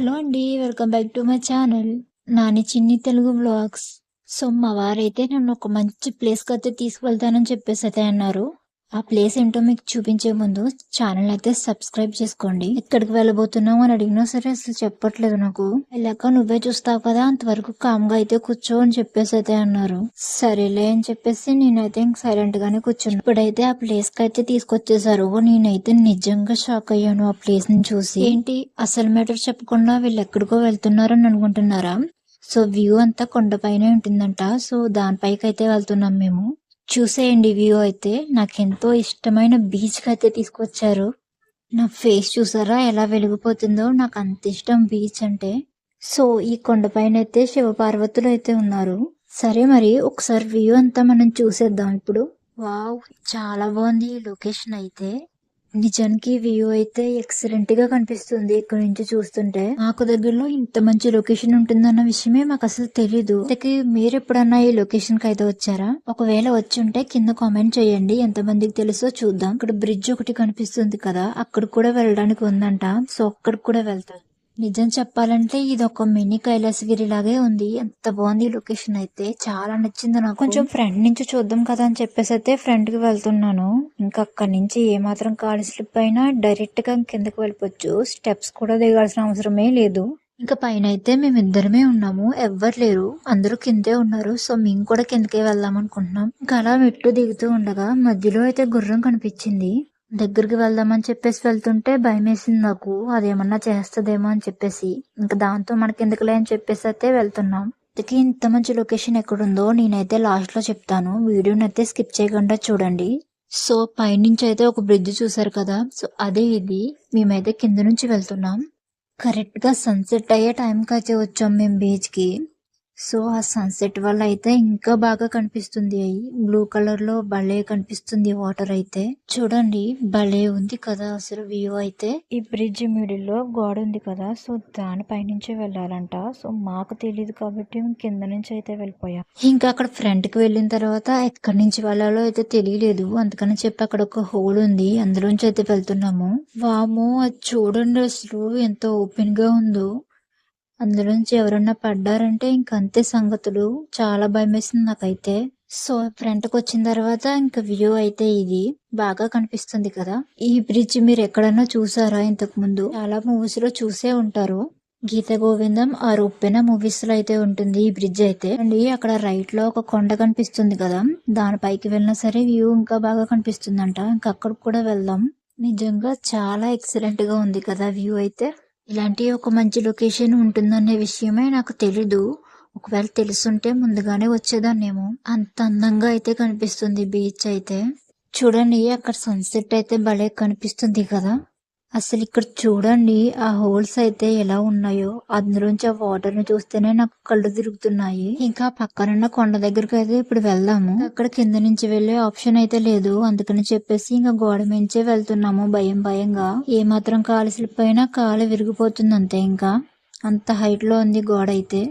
Hello అండి welcome back to my channel. Nani Chinni Telugu blogs so మా వారైతే నన్ను ఒక మంచి ప్లేస్కి అయితే తీసుకువెళ్తానని చెప్పేసి అయితే అన్నారు. ఆ ప్లేస్ ఏంటో మీకు చూపించే ముందు ఛానల్ అయితే సబ్స్క్రైబ్ చేసుకోండి. ఎక్కడికి వెళ్ళబోతున్నావు అని అడిగినా సరే అసలు చెప్పట్లేదు నాకు. వెళ్ళాక నువ్వే చూస్తావు కదా అంతవరకు కామ్గా అయితే కూర్చో అని చెప్పేసి అయితే అన్నారు. సరేలే అని చెప్పేసి నేనైతే ఇంక సైలెంట్ గానే కూర్చున్నా. ఇప్పుడైతే ఆ ప్లేస్కి అయితే తీసుకొచ్చేసారు. నేనైతే నిజంగా షాక్ అయ్యాను ఆ ప్లేస్ని చూసి. ఏంటి? అసలు మ్యాటర్ చెప్పకుండా వీళ్ళు ఎక్కడికో వెళ్తున్నారని అనుకుంటున్నారా? సో వ్యూ అంతా కొండపైనే ఉంటుందంట. సో దానిపైకి అయితే వెళ్తున్నాం మేము. చూసేయండి వ్యూ అయితే. నాకు ఎంతో ఇష్టమైన బీచ్కి అయితే తీసుకొచ్చారు. నా ఫేస్ చూసారా? ఎలా వెలిగిపోతుందో. నాకు అంత ఇష్టం బీచ్ అంటే. సో ఈ కొండపైన అయితే శివపార్వతులు అయితే ఉన్నారు. సరే మరి ఒకసారి వ్యూ అంతా మనం చూసేద్దాం ఇప్పుడు. వావ్ చాలా బాగుంది ఈ లొకేషన్ అయితే. నిజానికి వ్యూ అయితే ఎక్సలెంట్గా కనిపిస్తుంది ఇక్కడ నుంచి చూస్తుంటే. మాకు దగ్గరలో ఇంత మంచి లొకేషన్ ఉంటుందన్న విషయమే మాకు అసలు తెలీదు. మీరు ఎప్పుడన్నా ఈ లొకేషన్కి అయితే వచ్చారా? ఒకవేళ వచ్చి ఉంటే కింద కామెంట్ చేయండి. ఎంత మందికి తెలుసో చూద్దాం. ఇక్కడ బ్రిడ్జ్ ఒకటి కనిపిస్తుంది కదా అక్కడ కూడా వెళ్ళడానికి ఉందంట. సో అక్కడ కూడా వెళ్తాం నిజం చెప్పాలంటే ఇది ఒక మినీ కైలాసగిరి లాగే ఉంది. ఎంత బాగుంది ఈ లొకేషన్ అయితే. చాలా నచ్చింది నాకు. కొంచెం ఫ్రంట్ నుంచి చూద్దాం కదా అని చెప్పేసి అయితే ఫ్రంట్కి వెళ్తున్నాను. ఇంకా అక్కడి నుంచి ఏ మాత్రం కాలు స్లిప్ అయినా డైరెక్ట్గా కిందకి వెళ్ళిపోవచ్చు. స్టెప్స్ కూడా దిగాల్సిన అవసరమే లేదు. ఇంకా పైన అయితే మేమిద్దరమే ఉన్నాము. ఎవ్వరు లేరు. అందరూ కిందే ఉన్నారు. సో మేము కూడా కిందకే వెళ్దాం అనుకుంటున్నాం. ఇంకా అలా మెట్లు దిగుతూ ఉండగా మధ్యలో అయితే గుర్రం కనిపించింది. దగ్గరికి వెళ్దామని చెప్పేసి వెళ్తుంటే భయం వేసింది నాకు. అదేమన్నా చేస్తుందేమో అని చెప్పేసి. ఇంకా దాంతో మనకి ఎందుకులే అని చెప్పేసి అయితే వెళ్తున్నాం. ఇంతకీ ఇంత మంచి లొకేషన్ ఎక్కడుందో నేనైతే లాస్ట్లో చెప్తాను. వీడియోని అయితే స్కిప్ చేయకుండా చూడండి. సో పైనుంచి అయితే ఒక బ్రిడ్జ్ చూసారు కదా. సో అదే ఇది. మేమైతే కింద నుంచి వెళ్తున్నాం. కరెక్ట్గా సన్సెట్ అయ్యే టైంకి అయితే వచ్చాం మేము బీచ్కి. సో ఆ సన్సెట్ వల్ల అయితే ఇంకా బాగా కనిపిస్తుంది. అయి బ్లూ కలర్లో భలే కనిపిస్తుంది వాటర్ అయితే. చూడండి భలే ఉంది కదా అసలు వ్యూ అయితే. ఈ బ్రిడ్జ్ మిడిల్లో గోడ ఉంది కదా సో దానిపై నుంచి వెళ్ళాలంట. సో మాకు తెలియదు కాబట్టి మేము కింద నుంచి అయితే వెళ్ళిపోయాం. ఇంకా అక్కడ ఫ్రంట్కి వెళ్ళిన తర్వాత ఎక్కడి నుంచి వెళ్ళాలో అయితే తెలియలేదు. అందుకని చెప్పి అక్కడ ఒక హోల్ ఉంది అందులోంచి అయితే వెళ్తున్నాము. వామో అది చూడండి అసలు ఎంత ఓపెన్గా ఉందో. అందులోంచి ఎవరన్నా పడ్డారంటే ఇంక అంతే సంగతులు. చాలా భయం వేసింది నాకైతే. సో ఫ్రంట్కి వచ్చిన తర్వాత ఇంకా వ్యూ అయితే ఇది బాగా కనిపిస్తుంది కదా. ఈ బ్రిడ్జ్ మీరు ఎక్కడన్నా చూసారా ఇంతకు ముందు చాలా మూవీస్లో చూసే ఉంటారు. గీత గోవిందం ఆ ఉప్పెన మూవీస్లో అయితే ఉంటుంది ఈ బ్రిడ్జ్ అయితే. అండి అక్కడ రైట్లో ఒక కొండ కనిపిస్తుంది కదా. దానిపైకి వెళ్ళినా సరే వ్యూ ఇంకా బాగా కనిపిస్తుందంట. ఇంకా అక్కడికి కూడా వెళ్దాం. నిజంగా చాలా ఎక్సలెంట్గా ఉంది కదా వ్యూ అయితే. ఇలాంటి ఒక మంచి లొకేషన్ ఉంటుందనే విషయమే నాకు తెలీదు. ఒకవేళ తెలుసుంటే ముందుగానే వచ్చేదాన్నేమో. అంత అందంగా అయితే కనిపిస్తుంది బీచ్ అయితే. చూడండి అక్కడ సన్సెట్ అయితే భలే కనిపిస్తుంది కదా. అసలు ఇక్కడ చూడండి ఆ హోల్స్ అయితే ఎలా ఉన్నాయో. అందులోంచి ఆ వాటర్ని చూస్తేనే నాకు కళ్ళు తిరుగుతున్నాయి. ఇంకా పక్కనున్న కొండ దగ్గరకు అయితే ఇప్పుడు వెళ్దాము. అక్కడ కింద నుంచి వెళ్ళే ఆప్షన్ అయితే లేదు. అందుకని చెప్పేసి ఇంకా గోడ మించే వెళ్తున్నాము భయం భయంగా. ఏ మాత్రం కాలు స్లిప్ అయినా కాలు విరిగిపోతుంది అంతే ఇంకా. అంత హైట్లో ఉంది గోడ అయితే.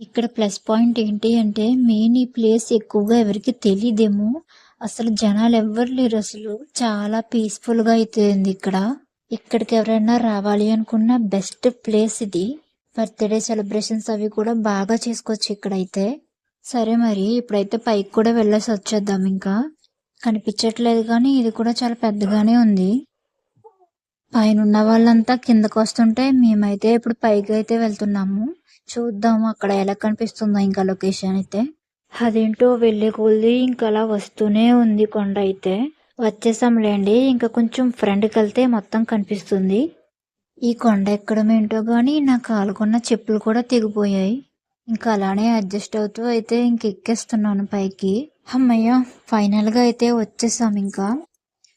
ఇక్కడ ప్లస్ పాయింట్ ఏంటి అంటే మెయిన్ ఈ ప్లేస్ ఎక్కువగా ఎవరికి తెలియదేమో అసలు జనాలు ఎవ్వరు లేరు అసలు. చాలా పీస్ఫుల్గా అయితే ఉంది ఇక్కడ. ఇక్కడికి ఎవరైనా రావాలి అనుకున్న బెస్ట్ ప్లేస్ ఇది. బర్త్డే సెలబ్రేషన్స్ అవి కూడా బాగా చేసుకోవచ్చు ఇక్కడైతే. సరే మరి ఇప్పుడైతే పైకి కూడా వెళ్ళేసి వచ్చేద్దాం ఇంకా. కనిపించట్లేదు కానీ ఇది కూడా చాలా పెద్దగానే ఉంది. పైన ఉన్న వాళ్ళంతా కిందకు వస్తుంటే మేమైతే ఇప్పుడు పైకి అయితే వెళ్తున్నాము. చూద్దాము అక్కడ ఎలా కనిపిస్తుందో ఇంకా లొకేషన్ అయితే. అదేంటో వెళ్ళే కొలిది ఇంకా అలా వస్తూనే ఉంది కొండ అయితే. వచ్చేసాంలేండి ఇంకా కొంచెం ఫ్రంట్కి వెళ్తే మొత్తం కనిపిస్తుంది. ఈ కొండ ఎక్కడం ఏంటో కానీ నా కాలుకున్న చెప్పులు కూడా తెగిపోయాయి. ఇంకా అలానే అడ్జస్ట్ అవుతూ అయితే ఇంక ఎక్కేస్తున్నాను పైకి. అమ్మయ్య ఫైనల్గా అయితే వచ్చేసాం ఇంకా.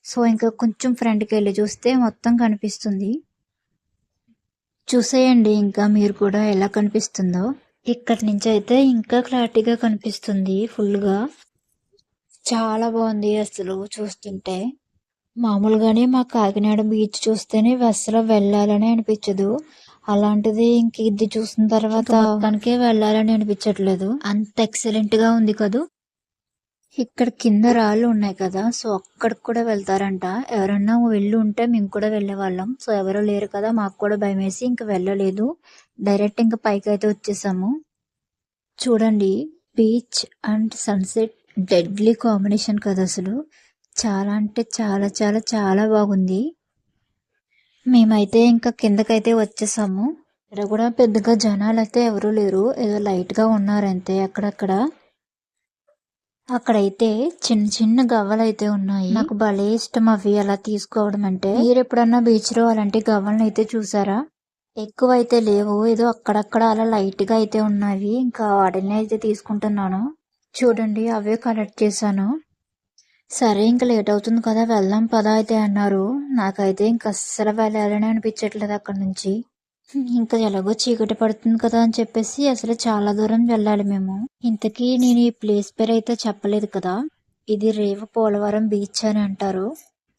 సో ఇంకా కొంచెం ఫ్రంట్కి వెళ్ళి చూస్తే మొత్తం కనిపిస్తుంది. చూసేయండి ఇంకా మీరు కూడా ఎలా కనిపిస్తుందో. ఇక్కడి నుంచి అయితే ఇంకా క్లారిటీగా కనిపిస్తుంది ఫుల్గా చాలా బాగుంది అసలు చూస్తుంటే. మామూలుగానే మా కాకినాడ బీచ్ చూస్తేనే అసలు వెళ్ళాలని అనిపించదు. అలాంటిది ఇంక ఇది చూసిన తర్వాత మొత్తానికే వెళ్ళాలని అనిపించట్లేదు. అంత ఎక్సలెంట్గా ఉంది కదూ. ఇక్కడ కింద రాళ్ళు ఉన్నాయి కదా సో అక్కడికి కూడా వెళ్తారంట. ఎవరన్నా వెళ్ళి ఉంటే మేము కూడా వెళ్ళే వాళ్ళం. సో ఎవరు లేరు కదా మాకు కూడా భయం వేసి ఇంక వెళ్ళలేదు. డైరెక్ట్ ఇంకా పైకి అయితే వచ్చేసాము. చూడండి beach and sunset deadly combination కదా అసలు. చాలా అంటే చాలా చాలా చాలా బాగుంది. మేమైతే ఇంకా కిందకైతే వచ్చేసాము. ఇక్కడ కూడా పెద్దగా జనాలు అయితే ఎవరూ లేరు. ఏదో లైట్గా ఉన్నారంతే అక్కడక్కడ. అక్కడైతే చిన్న చిన్న గవ్వలు అయితే ఉన్నాయి. నాకు భలే ఇష్టం అవి అలా తీసుకోవడం అంటే. మీరు ఎప్పుడన్నా బీచ్లో అలాంటి గవ్వలను అయితే చూసారా? ఎక్కువ అయితే లేవు. ఏదో అక్కడక్కడ అలా లైట్గా అయితే ఉన్నాయి. ఇంకా వాటిని అయితే తీసుకుంటున్నాను. చూడండి అవే కలెక్ట్ చేశాను. సరే ఇంకా లేట్ అవుతుంది కదా వెళ్దాం పదా అయితే అన్నారు. నాకైతే ఇంకా అస్సలు వెళ్ళాలని అనిపించట్లేదు అక్కడి నుంచి. ఇంకా ఎలాగో చీకటి పడుతుంది కదా అని చెప్పేసి అసలు చాలా దూరం వెళ్ళాలి మేము. ఇంతకీ నేను ఈ ప్లేస్ పేరు అయితే చెప్పలేదు కదా. ఇది రేవ పోలవరం బీచ్ అని అంటారు.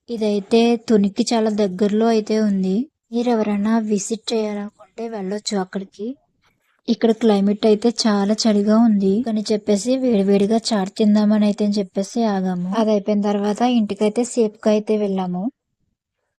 ఇదైతే తునికి చాలా దగ్గరలో అయితే ఉంది. మీరు ఎవరైనా విజిట్ చేయాలనుకుంటే వెళ్ళొచ్చు అక్కడికి. ఇక్కడ క్లైమేట్ అయితే చాలా చలిగా ఉంది. అని చెప్పేసి వేడివేడిగా చాట్ తిందామని అయితే అని చెప్పేసి ఆగాము. అది అయిపోయిన తర్వాత ఇంటికైతే సేఫ్గా అయితే వెళ్ళాము.